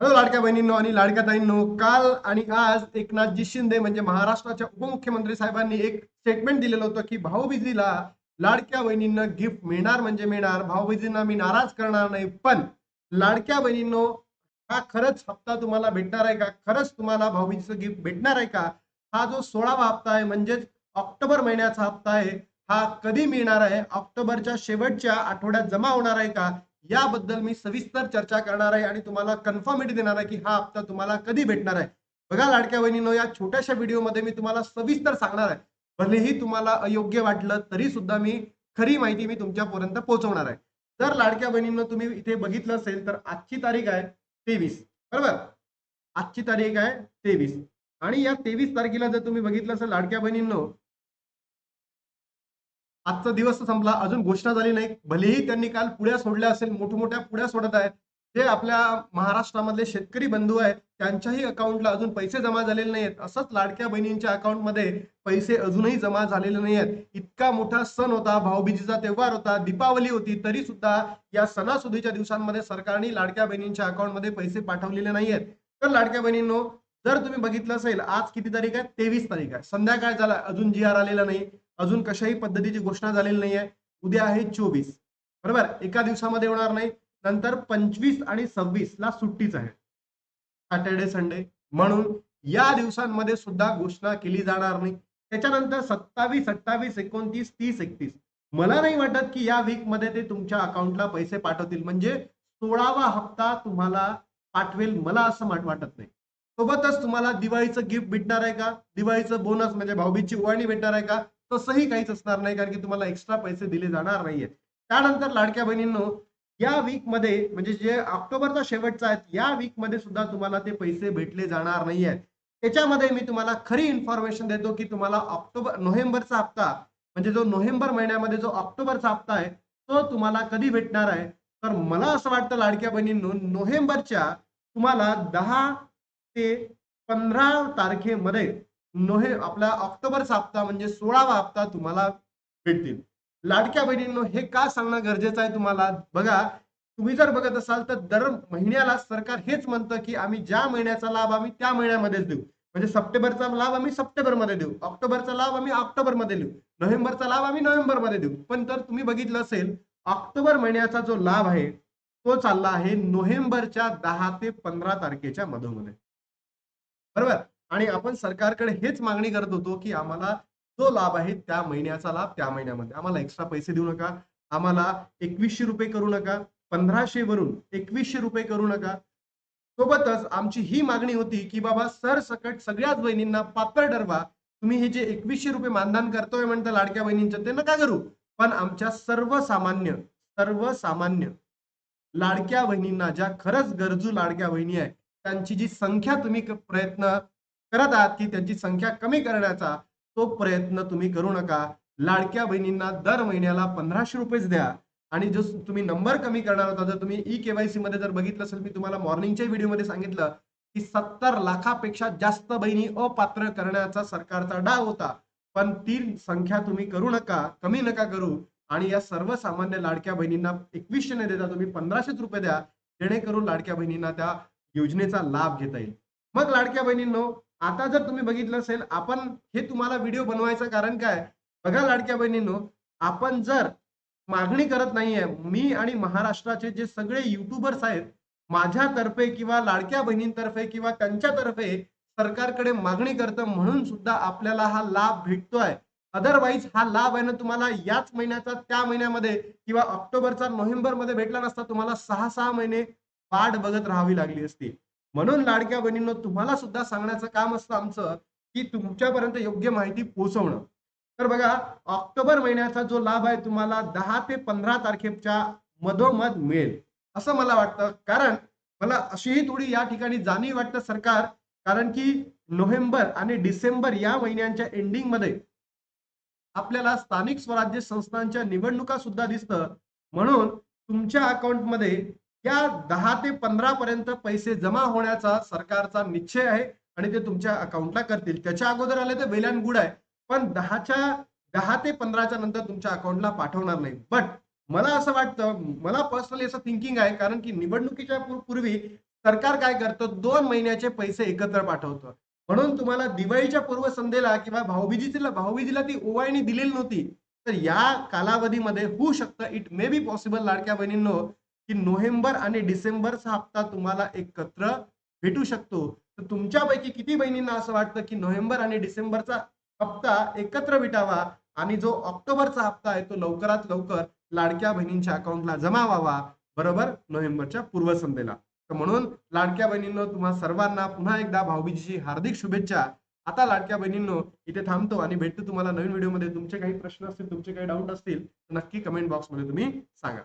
Hello लाडक्या बहिणींनो आणि लाडक्या ताईंनो काल आणि आज एकनाथजी शिंदे म्हणजे महाराष्ट्राच्या उपमुख्यमंत्री साहेबांनी एक स्टेटमेंट दिलेलं होतं की भाऊबीजीला लाडक्या बहिणींना गिफ्ट मिळणार म्हणजे मिळणार भाऊबीजींना मी नाराज करणार नाही पण लाडक्या बहिणींनो हा खरंच हप्ता तुम्हाला भेटणार आहे का? खरंच तुम्हाला भाऊबीजीचं गिफ्ट भेटणार आहे का? हा जो सोळावा हप्ता आहे म्हणजेच ऑक्टोबर महिन्याचा हप्ता आहे हा कधी मिळणार आहे? ऑक्टोबरच्या शेवटच्या आठवड्यात जमा होणार आहे का? याबद्दल मी सविस्तर चर्चा करणार आहे आणि तुम्हाला कन्फर्मिटी देणार आहे की हा हप्ता तुम्हाला कधी भेटणार आहे. बघा लाडक्या बहिणींनो या छोट्याशा व्हिडिओमध्ये मी तुम्हाला सविस्तर सांगणार आहे. भलेही तुम्हाला अयोग्य वाटलं तरी सुद्धा मी खरी माहिती मी तुमच्यापर्यंत पोहोचवणार आहे. तर लाडक्या बहिणींनो तुम्ही इथे बघितलं असेल तर आजची तारीख आहे तेवीस. बरोबर? आजची तारीख आहे तेवीस. आणि या तेवीस तारखेला जर तुम्ही बघितलं असेल लाडक्या बहिणींनो आजचा दिवस तर संपला. अजून घोषणा झाली नाही. भलेही त्यांनी काल पुढ्या सोडल्या असेल मोठमोठ्या पुढ्या सोडत आहेत जे आपल्या महाराष्ट्रामधले शेतकरी बंधू आहेत त्यांच्याही अकाउंटला अजून पैसे जमा झालेले नाहीत असंच लाडक्या बहिणींच्या अकाउंटमध्ये पैसे अजूनही जमा झालेले नाहीयेत. इतका मोठा सण होता भाऊबीजीचा तेव्हार होता दीपावली होती तरी सुद्धा या सणासुदीच्या दिवसांमध्ये सरकारने लाडक्या बहिणींच्या अकाउंटमध्ये पैसे पाठवलेले नाहीयेत. तर लाडक्या बहिणींनो जर तुम्ही बघितलं असेल आज किती तारीख आहे? तेवीस तारीख आहे. संध्याकाळ झाला अजून जी आर आलेला नाही. अजून कशाही पद्धतीची घोषणा झालेली नाहीये. उद्या आहे चोवीस. बरोबर? एका दिवसामध्ये होणार नाही. नंतर पंचवीस आणि सव्वीस ला सुट्टीच आहे. सॅटर्डे संडे म्हणून या दिवसांमध्ये सुद्धा घोषणा केली जाणार नाही. त्याच्यानंतर सत्तावीस अठ्ठावीस एकोणतीस तीस एकतीस. मला नाही वाटत की या वीकमध्ये ते तुमच्या अकाउंटला पैसे पाठवतील. म्हणजे सोळावा हप्ता तुम्हाला पाठवेल मला असं वाट- वाटत नाही. सोबतच तुम्हाला दिवाळीचं गिफ्ट भेटणार आहे का? दिवाळीचं बोनस म्हणजे भाऊबीजची ओवाळणी भेटणार आहे का? तसंही काहीच असणार नाही कारण की तुम्हाला एक्स्ट्रा पैसे दिले जाणार नाहीयेत त्यानंतर लाडक्या बहिणींनो या वीकमध्ये म्हणजे जे ऑक्टोबरचा शेवटचा आहे या वीकमध्ये सुद्धा तुम्हाला ते पैसे भेटले जाणार नाहीये त्याच्यामध्ये मी तुम्हाला खरी इन्फॉर्मेशन देतो की तुम्हाला ऑक्टोबर नोव्हेंबरचा हप्ता म्हणजे जो नोव्हेंबर महिन्यामध्ये जो ऑक्टोबरचा हप्ता आहे तो तुम्हाला कधी भेटणार आहे? तर मला असं वाटतं लाडक्या बहिणींनो नोव्हेंबरच्या तुम्हाला दहा ते पंधरा तारखेमध्ये नोहे आपला ऑक्टोबरचा हप्ता म्हणजे सोळावा हप्ता तुम्हाला भेटतील. लाडक्या बहिणींनो हे का सांगणं गरजेचं आहे तुम्हाला? बघा तुम्ही जर बघत असाल तर दर महिन्याला सरकार हेच म्हणतं की आम्ही ज्या महिन्याचा लाभ आम्ही त्या महिन्यामध्येच देऊ. म्हणजे सप्टेंबरचा लाभ आम्ही सप्टेंबरमध्ये देऊ. ऑक्टोबरचा लाभ आम्ही ऑक्टोबरमध्ये देऊ. नोव्हेंबरचा लाभ आम्ही नोव्हेंबरमध्ये देऊ. पण जर तुम्ही बघितलं असेल ऑक्टोबर महिन्याचा जो लाभ आहे तो चालला आहे नोव्हेंबरच्या दहा ते पंधरा तारखेच्या मधोमध्ये बरोबर? आणि आपण सरकारकडे हेच मागणी करत होतो की आम्हाला जो लाभ आहे त्या महिन्याचा लाभ त्या महिन्यामध्ये. आम्हाला एक्स्ट्रा पैसे देऊ नका. आम्हाला एकवीसशे रुपये करू नका. पंधराशे वरून एकवीसशे रुपये करू नका. सोबतच आमची ही मागणी होती की बाबा सरसकट सगळ्याच बहिणींना पात्र ठरवा. तुम्ही हे जे एकवीसशे रुपये मानधन करतोय म्हणता लाडक्या बहिणींच्या ते नका करू. पण आमच्या सर्वसामान्य सर्वसामान्य लाडक्या बहिणींना ज्या खरंच गरजू लाडक्या बहिणी आहेत त्यांची जी संख्या तुम्ही प्रयत्न करत आहात की त्यांची संख्या कमी करण्याचा तो प्रयत्न तुम्ही करू नका. लाडक्या बहिणींना दर महिन्याला पंधराशे रुपयेच द्या. आणि जो तुम्ही नंबर कमी करणार होता जर तुम्ही ई केवायसी मध्ये जर बघितलं असेल मी तुम्हाला मॉर्निंगच्या व्हिडिओमध्ये सांगितलं की सत्तर लाखापेक्षा जास्त बहिणी अपात्र करण्याचा सरकारचा डाव होता. पण ती संख्या तुम्ही करू नका कमी नका करू. आणि या सर्वसामान्य लाडक्या बहिणींना एकवीसशे न देता तुम्ही पंधराशेच रुपये द्या. जेणेकरून लाडक्या बहिणींना त्या योजनेचा लाभ घेता येईल. मग लाडक्या बहिणींनो आता जर तुम्ही बघितलं असेल आपण हे तुम्हाला व्हिडिओ बनवायचं कारण काय? बघा लाडक्या बहिणींनो आपण जर मागणी करत नाहीये मी आणि महाराष्ट्राचे जे सगळे युट्यूबर्स आहेत माझ्यातर्फे किंवा लाडक्या बहिणींतर्फे किंवा त्यांच्यातर्फे सरकारकडे मागणी करतं म्हणून सुद्धा आपल्याला हा लाभ भेटतोय. अदरवाईज हा लाभ आहे ना तुम्हाला याच महिन्याचा त्या महिन्यामध्ये किंवा ऑक्टोबरचा नोव्हेंबरमध्ये भेटला नसता तुम्हाला सहा सहा महिने वाट बघत राहावी लागली असती. म्हणून लाडक्या बहिणींनो तुम्हाला सुद्धा सांगण्याचं काम असतं आमचं की तुमच्यापर्यंत योग्य माहिती पोहोचवणं. तर बघा ऑक्टोबर महिन्याचा जो लाभ आहे तुम्हाला दहा ते पंधरा तारखेच्या मधोमध मिळेल. असं मला वाटतं. कारण मला अशीही थोडी या ठिकाणी जाणीव वाटतं सरकार कारण की नोव्हेंबर आणि डिसेंबर या महिन्यांच्या एंडिंगमध्ये आपल्याला स्थानिक स्वराज्य संस्थांच्या निवडणुका सुद्धा दिसतं. म्हणून तुमच्या अकाउंटमध्ये या दहा ते पंधरा पर्यंत पैसे जमा होण्याचा सरकारचा निश्चय आहे आणि ते तुमच्या अकाउंटला करतील. त्याच्या अगोदर आले तर वेल अँड गुड आहे. पण दहाच्या दहा ते पंधराच्या नंतर तुमच्या अकाउंटला पाठवणार नाही. बट मला असं वाटतं मला पर्सनली असं थिंकिंग आहे कारण की निवडणुकीच्या पूर्वी सरकार काय करतं? दोन महिन्याचे पैसे एकत्र पाठवतं. म्हणून तुम्हाला दिवाळीच्या पूर्वसंध्येला किंवा भाऊबीजीला भाऊबीजीला ती ओवाळणी दिलेली नव्हती. तर या कालावधीमध्ये होऊ शकतं. इट मे बी पॉसिबल लाडक्या बहिणींनो की नोव्हेंबर आणि डिसेंबरचा हप्ता तुम्हाला एकत्र भेटू शकतो. तर तुमच्यापैकी किती बहिणींना असं वाटतं की नोव्हेंबर आणि डिसेंबरचा हप्ता एकत्र भेटावा आणि जो ऑक्टोबरचा हप्ता आहे तो लवकरात लवकर लाडक्या बहिणींच्या अकाउंटला जमा व्हावा बरोबर? नोव्हेंबरच्या पूर्वसंध्येला. तर म्हणून लाडक्या बहिणींनो तुम्हा सर्वांना पुन्हा एकदा भाऊबीजीची हार्दिक शुभेच्छा. आता लाडक्या बहिणींनो इथे थांबतो आणि भेटतो तुम्हाला नवीन व्हिडिओमध्ये. तुमचे काही प्रश्न असतील तुमचे काही डाऊट असतील तर नक्की कमेंट बॉक्समध्ये तुम्ही सांगा.